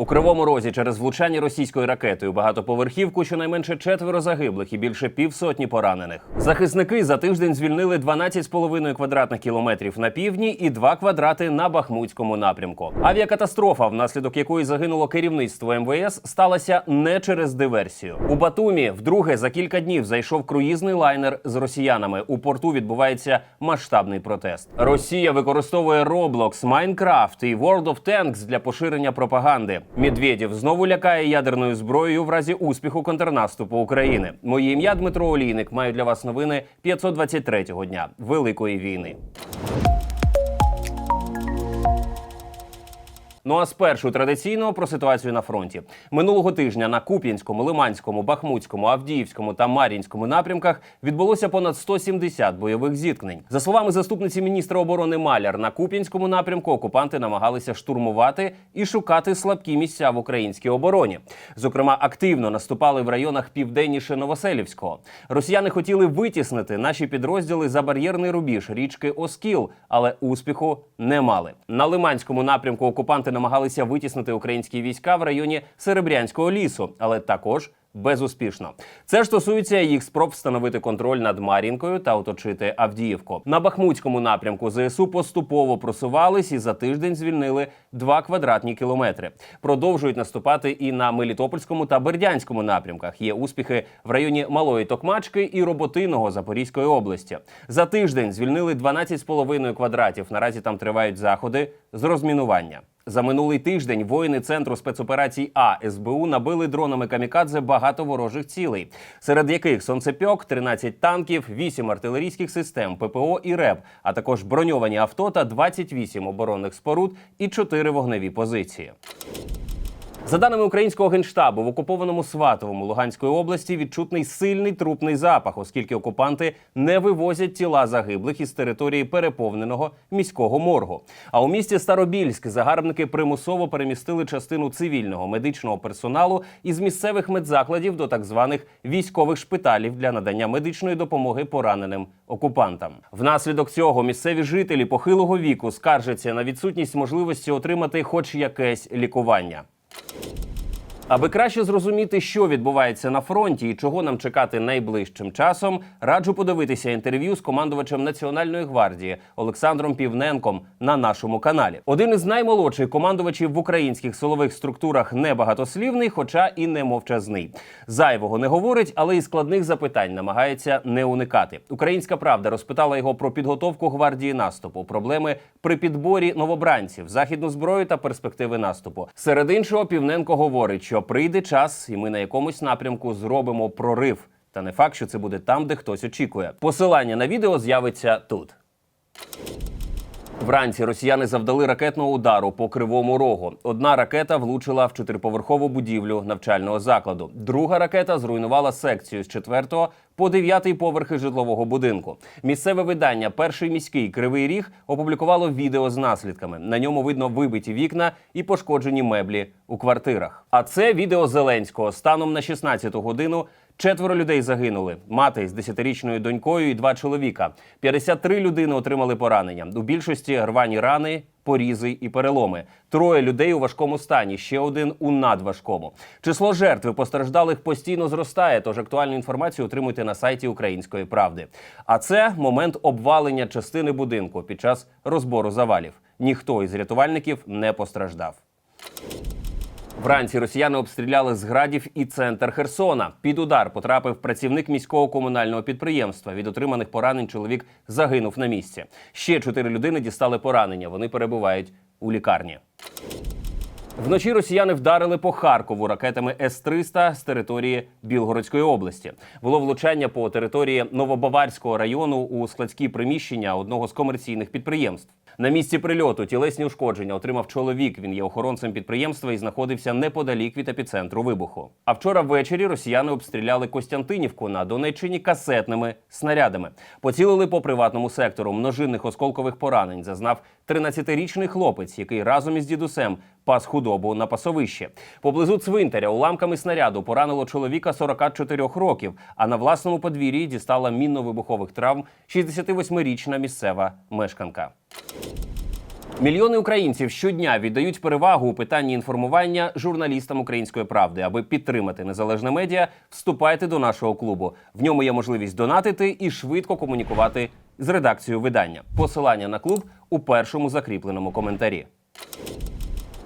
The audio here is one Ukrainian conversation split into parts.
У кривому розі через влучання російською ракетою багатоповерхівку щонайменше четверо загиблих і більше півсотні поранених. Захисники за тиждень звільнили 12,5 квадратних кілометрів на півдні і 2 квадрати на Бахмутському напрямку. Авіакатастрофа, внаслідок якої загинуло керівництво МВС, сталася не через диверсію. У Батумі вдруге за кілька днів зайшов круїзний лайнер з росіянами. У порту відбувається масштабний протест. Росія використовує Roblox, Minecraft і World of Tanks для поширення пропаганди. Медведєв знову лякає ядерною зброєю в разі успіху контрнаступу України. Моє ім'я Дмитро Олійник. Маю для вас новини 523-го дня Великої війни. Ну а спершу традиційно про ситуацію на фронті минулого тижня на Куп'янському, Лиманському, Бахмутському, Авдіївському та Мар'їнському напрямках відбулося понад 170 бойових зіткнень. За словами заступниці міністра оборони Маляр, на Куп'янському напрямку окупанти намагалися штурмувати і шукати слабкі місця в українській обороні. Зокрема, активно наступали в районах південніше Новоселівського. Росіяни хотіли витіснити наші підрозділи за бар'єрний рубіж річки Оскіл, але успіху не мали. На Лиманському напрямку окупанти намагалися витіснити українські війська в районі Серебрянського лісу, але також. Безуспішно це ж стосується їх спроб встановити контроль над Мар'їнкою та оточити Авдіївку. На Бахмутському напрямку ЗСУ поступово просувались і за тиждень звільнили 2 квадратні кілометри. Продовжують наступати і на Мелітопольському та Бердянському напрямках. Є успіхи в районі Малої Токмачки і Роботиного Запорізької області. За тиждень звільнили 12,5 квадратів. Наразі там тривають заходи з розмінування. За минулий тиждень воїни центру спецоперацій А СБУ набили дронами камікадзе багато ворожих цілей, серед яких сонцепьок, 13 танків, 8 артилерійських систем, ППО і РЕП, а також броньовані авто та 28 оборонних споруд і 4 вогневі позиції. За даними українського генштабу, в окупованому Сватовому Луганської області відчутний сильний трупний запах, оскільки окупанти не вивозять тіла загиблих із території переповненого міського моргу. А у місті Старобільськ загарбники примусово перемістили частину цивільного медичного персоналу із місцевих медзакладів до так званих військових шпиталів для надання медичної допомоги пораненим окупантам. Внаслідок цього місцеві жителі похилого віку скаржаться на відсутність можливості отримати хоч якесь лікування. you Аби краще зрозуміти, що відбувається на фронті і чого нам чекати найближчим часом, раджу подивитися інтерв'ю з командувачем Національної гвардії Олександром Півненком на нашому каналі. Один із наймолодших командувачів в українських силових структурах небагатослівний, хоча і не мовчазний. Зайвого не говорить, але і складних запитань намагається не уникати. Українська правда розпитала його про підготовку гвардії наступу, проблеми при підборі новобранців, західну зброю та перспективи наступу. Серед іншого, Півненко говорить, що прийде час, і ми на якомусь напрямку зробимо прорив. Та не факт, що це буде там, де хтось очікує. Посилання на відео з'явиться тут. Вранці росіяни завдали ракетного удару по кривому рогу. Одна ракета влучила в чотириповерхову будівлю навчального закладу. Друга ракета зруйнувала секцію з четвертого по дев'ятий поверхи житлового будинку. Місцеве видання Перший міський кривий ріг опублікувало відео з наслідками. На ньому видно вибиті вікна і пошкоджені меблі у квартирах. А це відео Зеленського станом на 16-ту годину. Четверо людей загинули: мати з 10-річною донькою і два чоловіка. 53 людини отримали поранення. У більшості рвані рани, порізи і переломи. Троє людей у важкому стані, ще один у надважкому. Число жертв постраждалих постійно зростає. Тож актуальну інформацію отримуйте на сайті Української правди. А це момент обвалення частини будинку під час розбору завалів. Ніхто із рятувальників не постраждав. Вранці росіяни обстріляли з градів і центр Херсона. Під удар потрапив працівник міського комунального підприємства. Від отриманих поранень чоловік загинув на місці. Ще чотири людини дістали поранення. Вони перебувають у лікарні. Вночі росіяни вдарили по Харкову ракетами С-300 з території Білгородської області. Було влучання по території Новобаварського району у складські приміщення одного з комерційних підприємств. На місці прильоту тілесні ушкодження отримав чоловік. Він є охоронцем підприємства і знаходився неподалік від епіцентру вибуху. А вчора ввечері росіяни обстріляли Костянтинівку на Донеччині касетними снарядами. Поцілили по приватному сектору. Множинних осколкових поранень зазнав 13-річний хлопець, який разом із дідусем пас худобу на пасовище. Поблизу цвинтаря уламками снаряду поранило чоловіка 44 років, а на власному подвір'ї дістала мінно-вибухових травм 68-річна місцева мешканка. Мільйони українців щодня віддають перевагу у питанні інформування журналістам української правди. Аби підтримати незалежне медіа, вступайте до нашого клубу. В ньому є можливість донатити і швидко комунікувати з редакцією видання. Посилання на клуб у першому закріпленому коментарі.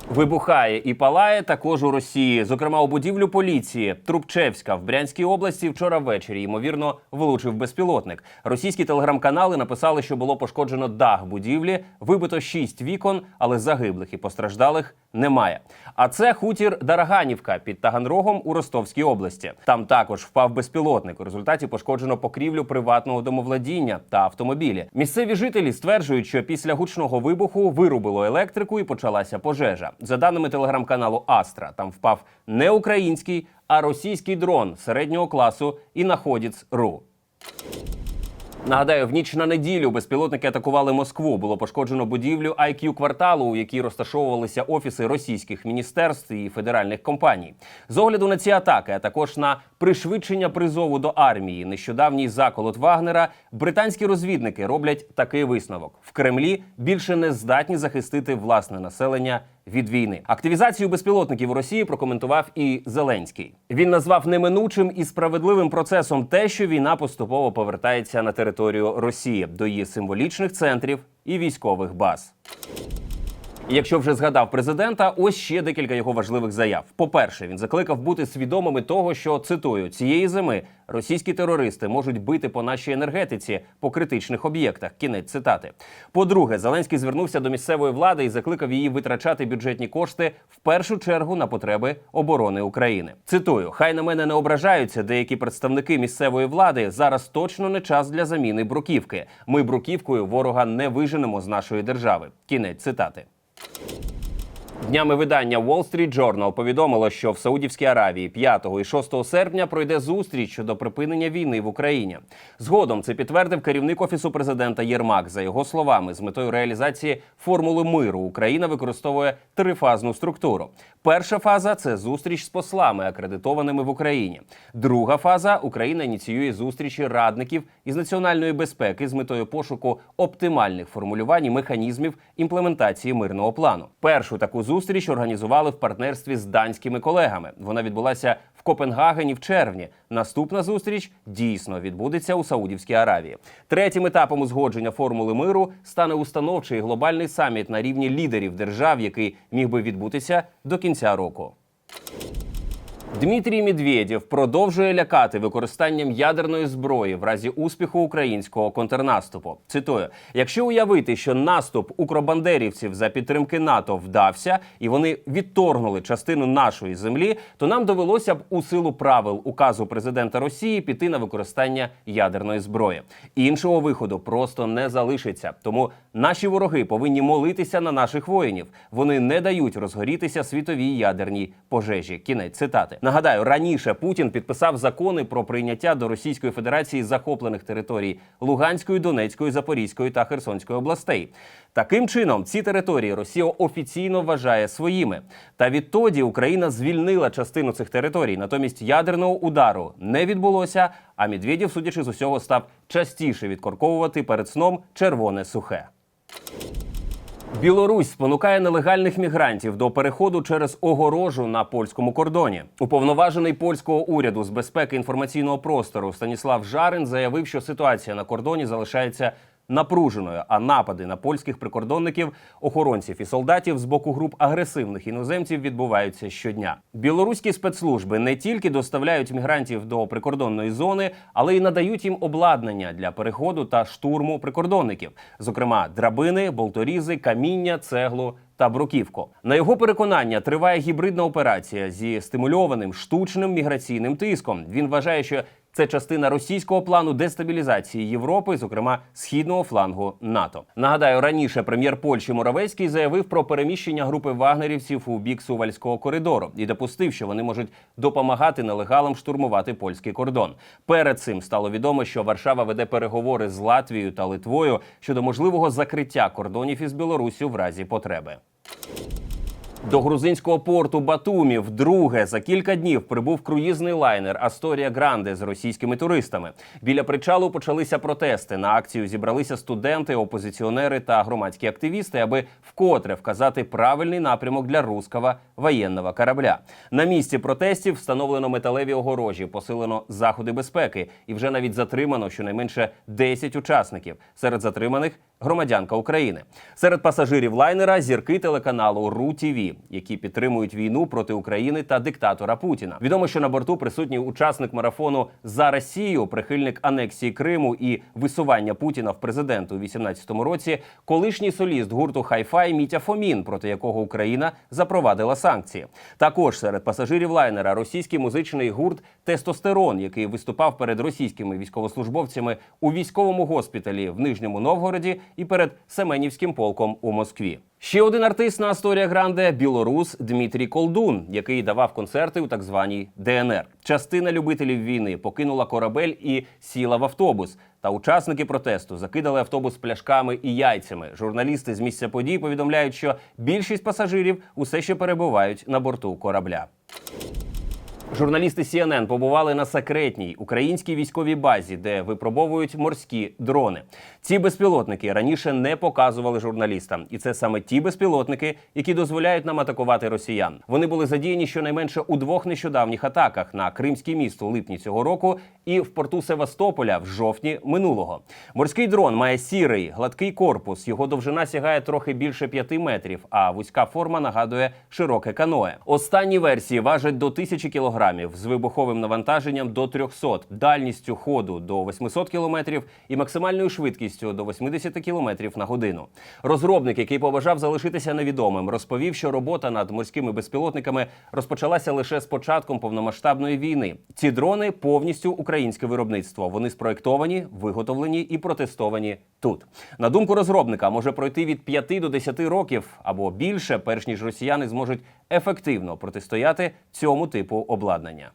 Вибухає і палає також у Росії, зокрема у будівлю поліції. Трубчевська в Брянській області вчора ввечері ймовірно влучив безпілотник. Російські телеграм-канали написали, що було пошкоджено дах будівлі, вибито шість вікон, але загиблих і постраждалих немає. А це хутір Дараганівка під Таганрогом у Ростовській області. Там також впав безпілотник. У результаті пошкоджено покрівлю приватного домовладіння та автомобілі. Місцеві жителі стверджують, що після гучного вибуху вирубило електрику і почалася пожежа. За даними телеграм-каналу Астра, там впав не український, а російський дрон середнього класу і находіць.ру. Нагадаю, в ніч на неділю безпілотники атакували Москву. Було пошкоджено будівлю IQ кварталу, у якій розташовувалися офіси російських міністерств і федеральних компаній. З огляду на ці атаки, а також на пришвидшення призову до армії, нещодавній заколот Вагнера, британські розвідники роблять такий висновок: в Кремлі більше не здатні захистити власне населення. Від війни активізацію безпілотників у Росії прокоментував і Зеленський. Він назвав неминучим і справедливим процесом те, що війна поступово повертається на територію Росії до її символічних центрів і військових баз. І Якщо вже згадав президента, ось ще декілька його важливих заяв. По-перше, він закликав бути свідомими того, що цитую цієї зими російські терористи можуть бити по нашій енергетиці по критичних об'єктах. Кінець цитати. По-друге, Зеленський звернувся до місцевої влади і закликав її витрачати бюджетні кошти в першу чергу на потреби оборони України. Цитую: хай на мене не ображаються деякі представники місцевої влади. Зараз точно не час для заміни бруківки. Ми бруківкою ворога не виженемо з нашої держави. Кінець цитати. Днями видання Wall Street Journal повідомило, що в Саудівській Аравії 5 і 6 серпня пройде зустріч щодо припинення війни в Україні. Згодом це підтвердив керівник офісу президента Єрмак. За його словами, з метою реалізації формули миру Україна використовує трифазну структуру. Перша фаза це зустріч з послами, акредитованими в Україні. Друга фаза Україна ініціює зустрічі радників із національної безпеки з метою пошуку оптимальних формулювань і механізмів імплементації мирного плану. Першу таку зустріч організували в партнерстві з данськими колегами. Вона відбулася в Копенгагені в червні. Наступна зустріч дійсно відбудеться у Саудівській Аравії. Третім етапом узгодження формули миру стане установчий глобальний саміт на рівні лідерів держав, який міг би відбутися до кінця року. Дмитрій Медведєв продовжує лякати використанням ядерної зброї в разі успіху українського контрнаступу. Цитую: якщо уявити, що наступ укробандерівців за підтримки НАТО вдався, і вони відторгнули частину нашої землі, то нам довелося б у силу правил указу президента Росії піти на використання ядерної зброї. Іншого виходу просто не залишиться. Тому наші вороги повинні молитися на наших воїнів. Вони не дають розгорітися світовій ядерній пожежі. Кінець цитати. Нагадаю, раніше Путін підписав закони про прийняття до Російської Федерації захоплених територій Луганської, Донецької, Запорізької та Херсонської областей. Таким чином, ці території Росія офіційно вважає своїми. Та відтоді Україна звільнила частину цих територій. Натомість ядерного удару не відбулося. А Медведєв, судячи з усього, став частіше відкорковувати перед сном червоне сухе. Білорусь спонукає нелегальних мігрантів до переходу через огорожу на польському кордоні. Уповноважений польського уряду з безпеки інформаційного простору Станіслав Жарин заявив, що ситуація на кордоні залишається напруженою, а напади на польських прикордонників, охоронців і солдатів з боку груп агресивних іноземців відбуваються щодня. Білоруські спецслужби не тільки доставляють мігрантів до прикордонної зони, але й надають їм обладнання для переходу та штурму прикордонників, зокрема драбини, болторізи, каміння, цеглу. Та бруківку на його переконання триває гібридна операція зі стимульованим штучним міграційним тиском. Він вважає, що це частина російського плану дестабілізації Європи, зокрема східного флангу НАТО. Нагадаю, раніше прем'єр Польщі Моравецький заявив про переміщення групи вагнерівців у бік Сувальського коридору і допустив, що вони можуть допомагати нелегалам штурмувати польський кордон. Перед цим стало відомо, що Варшава веде переговори з Латвією та Литвою щодо можливого закриття кордонів із Білоруссю в разі потреби. До грузинського порту Батумі вдруге за кілька днів прибув круїзний лайнер Асторія Гранде з російськими туристами. Біля причалу почалися протести. На акцію зібралися студенти, опозиціонери та громадські активісти, аби вкотре вказати правильний напрямок для руського воєнного корабля. На місці протестів встановлено металеві огорожі, посилено заходи безпеки, і вже навіть затримано щонайменше 10 учасників. Серед затриманих громадянка України. Серед пасажирів лайнера зірки телеканалу РУ Які підтримують війну проти України та диктатора Путіна. Відомо, що на борту присутній учасник марафону за Росію, прихильник анексії Криму і висування Путіна в президенти у 18-му році, колишній соліст гурту Хай-Фай Мітя Фомін, проти якого Україна запровадила санкції. Також серед пасажирів лайнера російський музичний гурт Тестостерон, який виступав перед російськими військовослужбовцями у військовому госпіталі в Нижньому Новгороді і перед Семенівським полком у Москві. Ще один артист на Асторія Гранде білорус Дмитрій Колдун, який давав концерти у так званій ДНР. Частина любителів війни покинула корабель і сіла в автобус. Та учасники протесту закидали автобус пляшками і яйцями. Журналісти з місця подій повідомляють, що більшість пасажирів усе ще перебувають на борту корабля. Журналісти CNN побували на секретній українській військовій базі, де випробовують морські дрони. Ці безпілотники раніше не показували журналістам, і це саме ті безпілотники, які дозволяють нам атакувати росіян. Вони були задіяні щонайменше у двох нещодавніх атаках на Кримське місто у липні цього року і в порту Севастополя в жовтні минулого. Морський дрон має сірий гладкий корпус. Його довжина сягає трохи більше п'яти метрів, а вузька форма нагадує широке каное. Останні версії важать до тисячі кілограмів з вибуховим навантаженням до 300, дальністю ходу до 800 кілометрів і максимальною швидкістю до 80 кілометрів на годину. Розробник, який побажав залишитися невідомим, розповів, що робота над морськими безпілотниками розпочалася лише з початком повномасштабної війни. Ці дрони повністю українське виробництво. Вони спроектовані, виготовлені і протестовані тут. На думку розробника, може пройти від 5 до 10 років або більше, перш ніж росіяни зможуть ефективно протистояти цьому типу обладнання.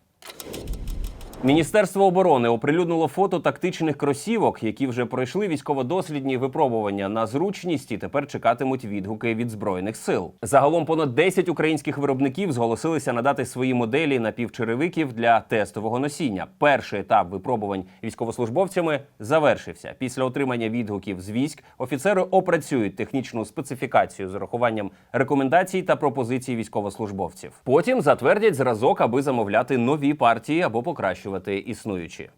Міністерство оборони оприлюднило фото тактичних кросівок, які вже пройшли військово-дослідні випробування на зручність і тепер чекатимуть відгуки від збройних сил. Загалом понад 10 українських виробників зголосилися надати свої моделі напівчеревиків для тестового носіння. Перший етап випробувань військовослужбовцями завершився. Після отримання відгуків з військ офіцери опрацюють технічну специфікацію з урахуванням рекомендацій та пропозицій військовослужбовців. Потім затвердять зразок, аби замовляти нові партії або покращувати існуючі.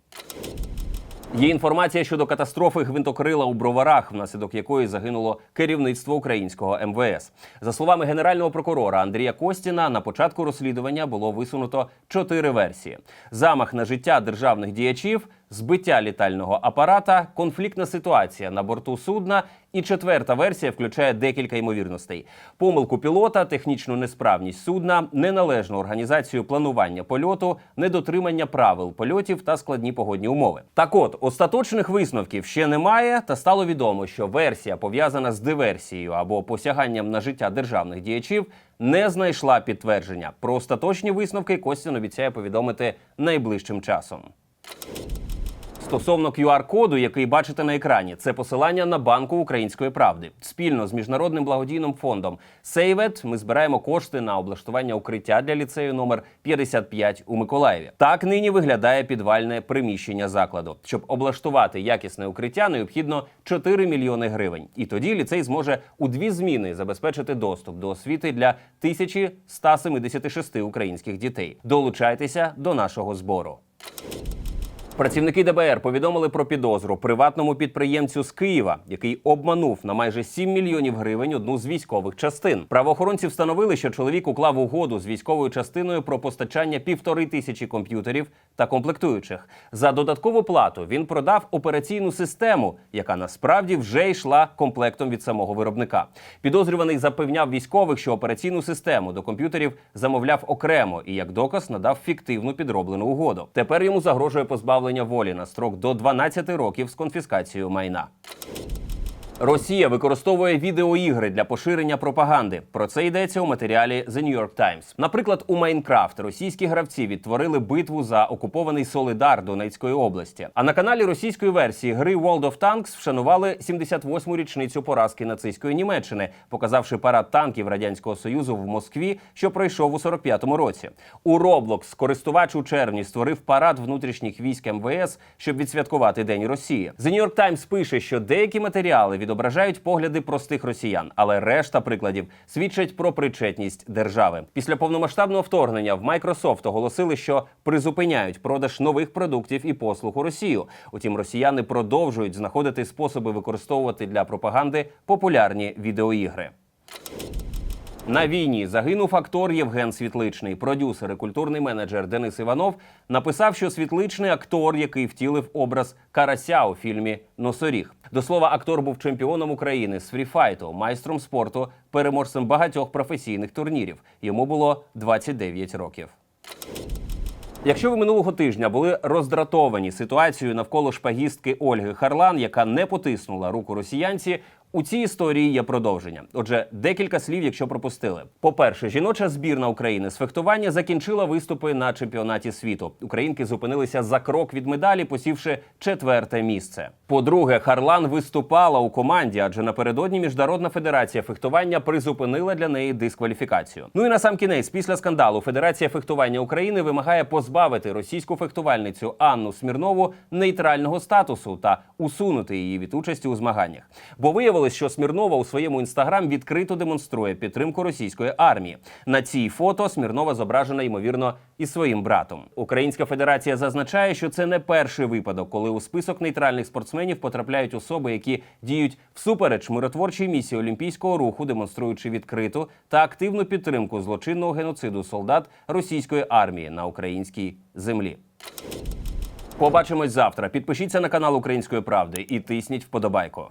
Є інформація щодо катастрофи гвинтокрила у броварах, внаслідок якої загинуло керівництво українського МВС. За словами генерального прокурора Андрія Костіна, на початку розслідування було висунуто чотири версії: замах на життя державних діячів, збиття літального апарата, конфліктна ситуація на борту судна. І четверта версія включає декілька ймовірностей: помилку пілота, технічну несправність судна, неналежну організацію планування польоту, недотримання правил польотів та складні погодні умови. Так от остаточних висновків ще немає, та стало відомо, що версія пов'язана з диверсією або посяганням на життя державних діячів. Не знайшла підтвердження. Про остаточні висновки Костян обіцяє повідомити найближчим часом. Стосовно QR-коду, який бачите на екрані, це посилання на банку української правди. Спільно з міжнародним благодійним фондом SaveIt ми збираємо кошти на облаштування укриття для ліцею номер 55 у Миколаєві. Так нині виглядає підвальне приміщення закладу. Щоб облаштувати якісне укриття, необхідно 4 мільйони гривень. І тоді ліцей зможе у дві зміни забезпечити доступ до освіти для 1176 українських дітей. Долучайтеся до нашого збору. Працівники ДБР повідомили про підозру приватному підприємцю з Києва, який обманув на майже 7 мільйонів гривень одну з військових частин. Правоохоронці встановили, що чоловік уклав угоду з військовою частиною про постачання півтори тисячі комп'ютерів та комплектуючих. За додаткову плату він продав операційну систему, яка насправді вже йшла комплектом від самого виробника. Підозрюваний запевняв військових, що операційну систему до комп'ютерів замовляв окремо і як доказ надав фіктивну підроблену угоду. Тепер йому загрожує позбавлення волі на строк до 12 років з конфіскацією майна. Росія використовує відеоігри для поширення пропаганди. Про це йдеться у матеріалі The New York Times. Наприклад, у Майнкрафт російські гравці відтворили битву за окупований Солидар Донецької області. А на каналі російської версії гри World of Tanks вшанували 78-му річницю поразки нацистської Німеччини, показавши парад танків радянського союзу в Москві, що пройшов у 45-му році. У Roblox користувач у червні створив парад внутрішніх військ МВС, щоб відсвяткувати День Росії. The New York Times пише, що деякі матеріали відображають погляди простих росіян, але решта прикладів свідчать про причетність держави. Після повномасштабного вторгнення в Microsoft оголосили, що призупиняють продаж нових продуктів і послуг у Росію. Утім, росіяни продовжують знаходити способи використовувати для пропаганди популярні відеоігри. На війні загинув актор Євген Світличний. Продюсер і культурний менеджер Денис Іванов написав, що Світличний актор, який втілив образ Карася у фільмі Носоріг. До слова, актор був чемпіоном України з фріфайту, майстром спорту, переможцем багатьох професійних турнірів. Йому було 29 років. Якщо ви минулого тижня були роздратовані ситуацією навколо шпагістки Ольги Харлан, яка не потиснула руку росіянці. У цій історії є продовження. Отже, декілька слів, якщо пропустили. По-перше, жіноча збірна України з фехтування закінчила виступи на чемпіонаті світу. Українки зупинилися за крок від медалі, посівши четверте місце. По-друге, Харлан виступала у команді, адже напередодні міжнародна федерація фехтування призупинила для неї дискваліфікацію. Ну і на сам кінець, після скандалу, Федерація фехтування України вимагає позбавити російську фехтувальницю Анну Смірнову нейтрального статусу та усунути її від участі у змаганнях. Бо виявилось, що Смірнова у своєму інстаграм відкрито демонструє підтримку російської армії. На цій фото Смірнова зображена ймовірно із своїм братом. Українська федерація зазначає, що це не перший випадок, коли у список нейтральних спортсменів потрапляють особи, які діють всупереч миротворчій місії олімпійського руху, демонструючи відкриту та активну підтримку злочинного геноциду солдат російської армії на українській землі. Побачимось завтра. Підпишіться на канал Української правди і тисніть вподобайку.